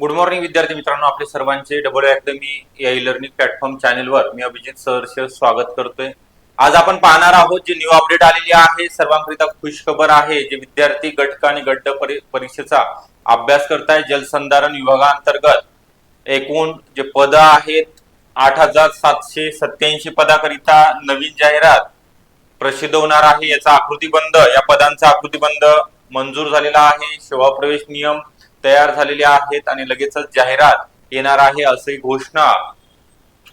Good morning विद्यार्थी मित्रांनो. आपले सर्वांचे डबल अकॅडमी या ई लर्निंग प्लॅटफॉर्म चॅनेलवर मी अभिजित सहर्ष स्वागत करतोय. आज आपण पाहणार आहोत जी न्यू अपडेट आलेली आहे सर्वांकरिता खुश खबर आहे जे विद्यार्थी गटक आणि गड्ड परीक्षेचा अभ्यास करताय जलसंधारण विभागांतर्गत. एकूण जे पद आहेत आठ हजार सातशे सत्याऐंशी पदाकरिता नवीन जाहिरात प्रसिद्ध होणार आहे. याचा आकृतीबंध या पदांचा आकृतीबंध मंजूर झालेला आहे. सेवा प्रवेश नियम तयार झालेले आहेत आणि लगेचच जाहिरात येणार आहे अशी घोषणा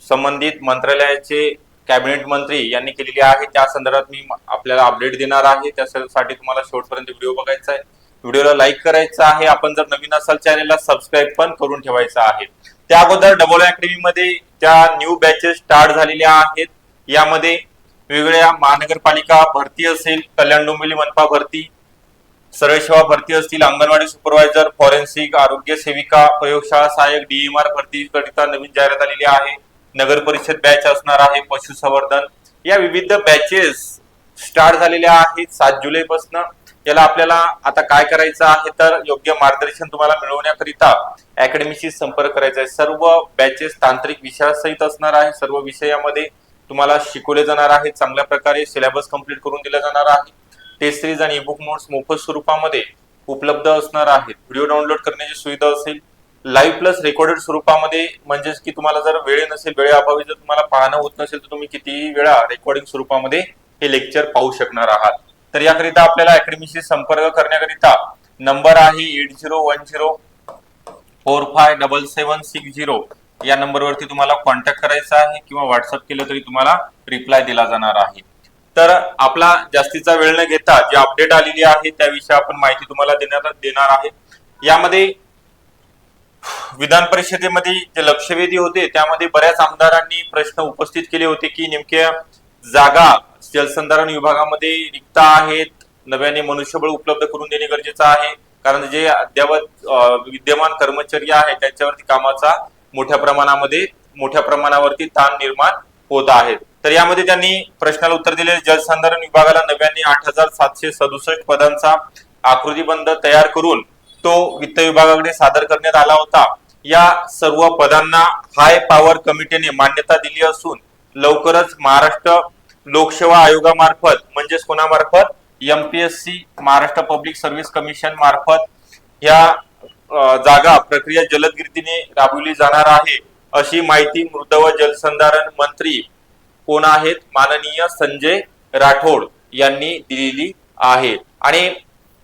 संबंधित मंत्रालयाचे कॅबिनेट मंत्री यांनी केलेली आहे. त्या संदर्भात मी आपल्याला अपडेट देणार आहे. त्यासाठी तुम्हाला शेवटपर्यंत व्हिडिओ बघायचा आहे. व्हिडिओला लाईक करायचा आहे. आपण जर नवीन असाल चॅनेलला सबस्क्राईब पण करून ठेवायचा आहे. त्या अगोदर डबल अकॅडमी मध्ये त्या न्यू बॅचेस स्टार्ट झालेल्या आहेत. यामध्ये वेगवेगळ्या महानगरपालिका भरती असेल. कल्याण डोंबिवली मनपा भरती सरळ सेवा भरती असतील अंगणवाडी सुपरवायझर फॉरेन्सिक आरोग्य सेविका प्रयोगशाळा सहाय्यक डीएमआर भरती करिता नवीन जाहिरात आलेली आहे. नगर परिषद बॅच असणार आहे पशुसंवर्धन. या विविध बॅचेस स्टार्ट झालेल्या आहेत सात जुलै पासून याला आपल्याला आता काय करायचं आहे तर योग्य मार्गदर्शन तुम्हाला मिळवण्याकरिता अकॅडमीशी संपर्क करायचा आहे. सर्व बॅचेस तांत्रिक विषयासहित असणार आहे. सर्व विषयामध्ये तुम्हाला शिकवले जाणार आहे चांगल्या प्रकारे सिलेबस कंप्लीट करून दिला जाणार आहे. टेस्ट सिरीज आणि ईबुक नोट्स मोफत स्वरूपामध्ये उपलब्ध असणार आहेत. व्हिडिओ डाउनलोड करण्याची सुविधा असेल. लाईव्ह प्लस रेकॉर्डेड स्वरूपामध्ये म्हणजेच की तुम्हाला जर वेळ नसेल वेळेअभावी जर तुम्हाला पाहणं होत नसेल तर तुम्ही कितीही वेळा रेकॉर्डिंग स्वरूपामध्ये हे लेक्चर पाहू शकणार आहात. तर याकरिता आपल्याला अकॅडमीशी संपर्क करण्याकरिता नंबर आहे eight zero one zero four five double seven six zero या नंबरवरती तुम्हाला कॉन्टॅक्ट करायचा आहे किंवा व्हॉट्सअप केलं तरी तुम्हाला रिप्लाय दिला जाणार आहे. तर आपला जास्तीचा वेळ न घेता जी अपडेट आलेली आहे त्याविषयी आपण माहिती तुम्हाला देण्यात देणार आहे. यामध्ये विधान परिषदेमध्ये जे लक्षवेधी होते त्यामध्ये बऱ्याच आमदारांनी प्रश्न उपस्थित केले होते की नेमक्या जागा जलसंधारण विभागामध्ये रिक्त आहेत नव्याने मनुष्यबळ उपलब्ध करून देणे गरजेचं आहे कारण जे अद्यावत विद्यमान कर्मचारी आहेत त्यांच्यावरती कामाचा मोठ्या प्रमाणामध्ये मोठ्या प्रमाणावरती ताण निर्माण होत आहे. तर यामध्ये त्यांनी प्रश्नाला उत्तर दिले. जलसंधारण विभागाला नव्याने आठ हजार सातशे सदुसष्ट पदांचा आकृतीबंध तयार करून तो वित्त विभागाकडे सादर करण्यात आला होता. या सर्व पदांना हाय पॉवर कमिटीने मान्यता दिली असून लवकरच महाराष्ट्र लोकसेवा आयोगामार्फत म्हणजेच कोणामार्फत? MPSC Maharashtra public service commission मार्फत या जागा प्रक्रिया जलदगतीने राबवली जाणार आहे अशी माहिती मृद व जलसंधारण मंत्री कोण आहेत? माननीय संजय राठोड यांनी दिलेली आहे. आणि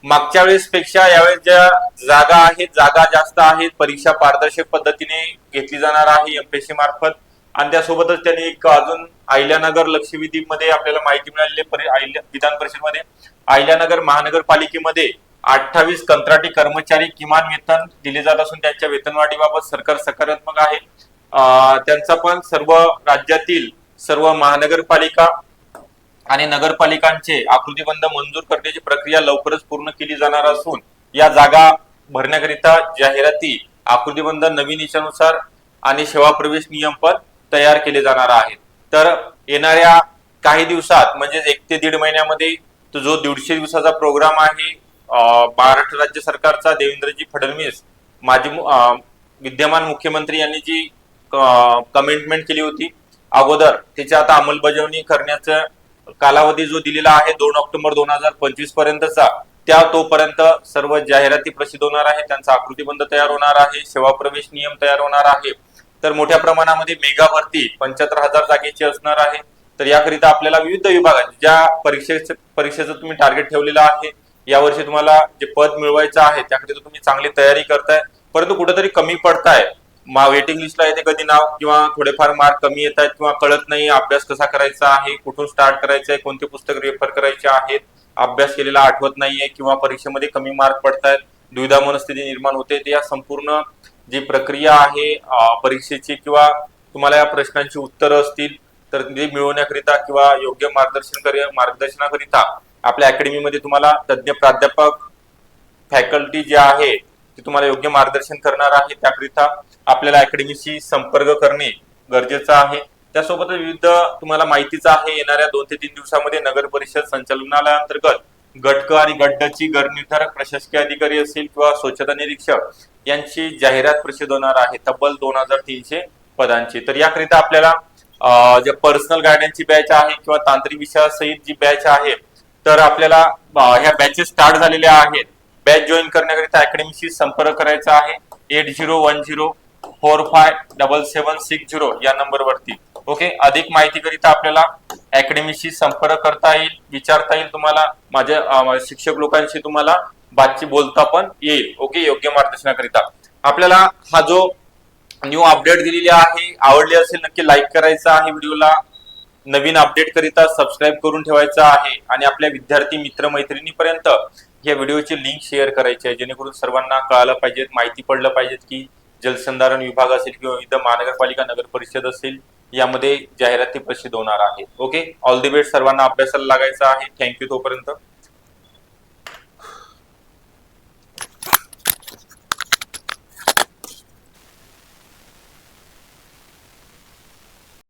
मागच्या वेळेस पेक्षा यावेळेस ज्या जागा आहेत जागा जास्त आहेत परीक्षा पारदर्शक पद्धतीने घेतली जाणार आहे एमपीएससी मार्फत. आणि त्यासोबतच त्यांनी एक अजून अहिल्यानगर लक्षवेधी मध्ये आपल्याला माहिती मिळालेली विधान परिषदमध्ये. अहिल्यानगर महानगरपालिकेमध्ये अठ्ठावीस कंत्राटी कर्मचारी किमान वेतन दिले जात असून त्यांच्या वेतनवाढीबाबत सरकार सकारात्मक आहे. त्यांचा पण सर्व राज्यातील सर्व महानगरपालिका आणि नगरपालिकांचे आकृतीबंध मंजूर करण्याची प्रक्रिया लवकरच पूर्ण केली जाणार असून या जागा भरण्याकरिता जाहिराती आकृतीबंध नवीन इच्छानुसार आणि सेवा प्रवेश नियम पण तयार केले जाणार आहेत. तर येणाऱ्या काही दिवसात म्हणजे एक ते दीड महिन्यामध्ये जो दीडशे दिवसाचा प्रोग्राम आहे महाराष्ट्र राज्य सरकारचा देवेंद्रजी फडणवीस माजी विद्यमान मुख्यमंत्री यांनी जी कमिटमेंट केली होती अगोदर त्याची आता अंमलबजावणी करण्याचा कालावधी जो दिलेला आहे दोन ऑक्टोबर दोन हजार पंचवीस पर्यंतचा त्या तोपर्यंत सर्व जाहिराती प्रसिद्ध होणार आहे त्यांचा आकृतीबंध तयार होणार आहे सेवा प्रवेश नियम तयार होणार आहे. तर मोठ्या प्रमाणामध्ये मेगा भरती पंच्याहत्तर हजार जागेची असणार आहे. तर याकरिता आपल्याला विविध विभागात ज्या परीक्षेचं परीक्षेचं तुम्ही टार्गेट ठेवलेलं आहे यावर्षी तुम्हाला जे पद मिळवायचं आहे त्याकरिता तुम्ही चांगली तयारी करताय. परंतु कुठेतरी कमी पडताय. वेटिंग लिस्टला येते कधी नाव किंवा थोडेफार मार्क कमी येत आहेत किंवा कळत नाही अभ्यास कसा करायचा आहे कुठून स्टार्ट करायचं आहे कोणते पुस्तक रेफर करायचे आहेत अभ्यास केलेला आठवत नाहीये किंवा परीक्षेमध्ये कमी मार्क पडतायत दुविधा मनस्थिती निर्माण होते ते या संपूर्ण जी प्रक्रिया आहे परीक्षेची किंवा तुम्हाला या प्रश्नांची उत्तरं असतील तर ते मिळवण्याकरिता किंवा योग्य मार्गदर्शन मार्गदर्शनाकरिता आपल्या अकॅडमीमध्ये तुम्हाला तज्ज्ञ प्राध्यापक फॅकल्टी जे आहे ते तुम्हाला योग्य मार्गदर्शन करणार आहे त्याकरिता आपल्याला अकॅडमीशी संपर्क करणे गरजेचं आहे. त्यासोबत विविध तुम्हाला माहितीच आहे येणाऱ्या दोन ते तीन दिवसामध्ये नगर परिषद संचालनालयाअंतर्गत गटक आणि गड्डची गरनिर्धारक प्रशासकीय अधिकारी असेल किंवा स्वच्छता निरीक्षक यांची जाहिरात प्रसिद्ध होणार आहे तब्बल दोन हजार तीनशे पदांची. तर याकरिता आपल्याला जे पर्सनल गायडन्सची बॅच आहे किंवा तांत्रिक विषयासहित जी बॅच आहे तर आपल्याला ह्या बॅचेस स्टार्ट झालेल्या आहेत. बॅच जॉईन करण्याकरिता अकॅडमीशी संपर्क करायचा आहे. Eight zero one zero four five double seven six zero या नंबरवरती. ओके अधिक माहितीकरिता आपल्याला अकॅडमीशी संपर्क करता येईल विचारता येईल तुम्हाला. माझ्या शिक्षक लोकांशी तुम्हाला बातची बोलता पण येईल. ओके योग्य मार्गदर्शनाकरिता. आपल्याला हा जो न्यू अपडेट दिलेली आहे आवडली असेल नक्की लाईक करायचा आहे व्हिडिओला. नवीन अपडेट करिता सबस्क्राईब करून ठेवायचा आहे. आणि आपल्या विद्यार्थी मित्र मैत्रिणीपर्यंत या व्हिडिओची लिंक शेअर करायची आहे. जेणेकरून सर्वांना कळालं पाहिजेत माहिती पडलं पाहिजेत की जलसंधारण विभाग असेल किंवा विविध महानगरपालिका नगर परिषद असेल यामध्ये जाहिराती प्रसिद्ध होणार आहे. ओके ऑल दी बेस्ट सर्वांना अभ्यासाला लागायचा आहे. थँक्यू तोपर्यंत.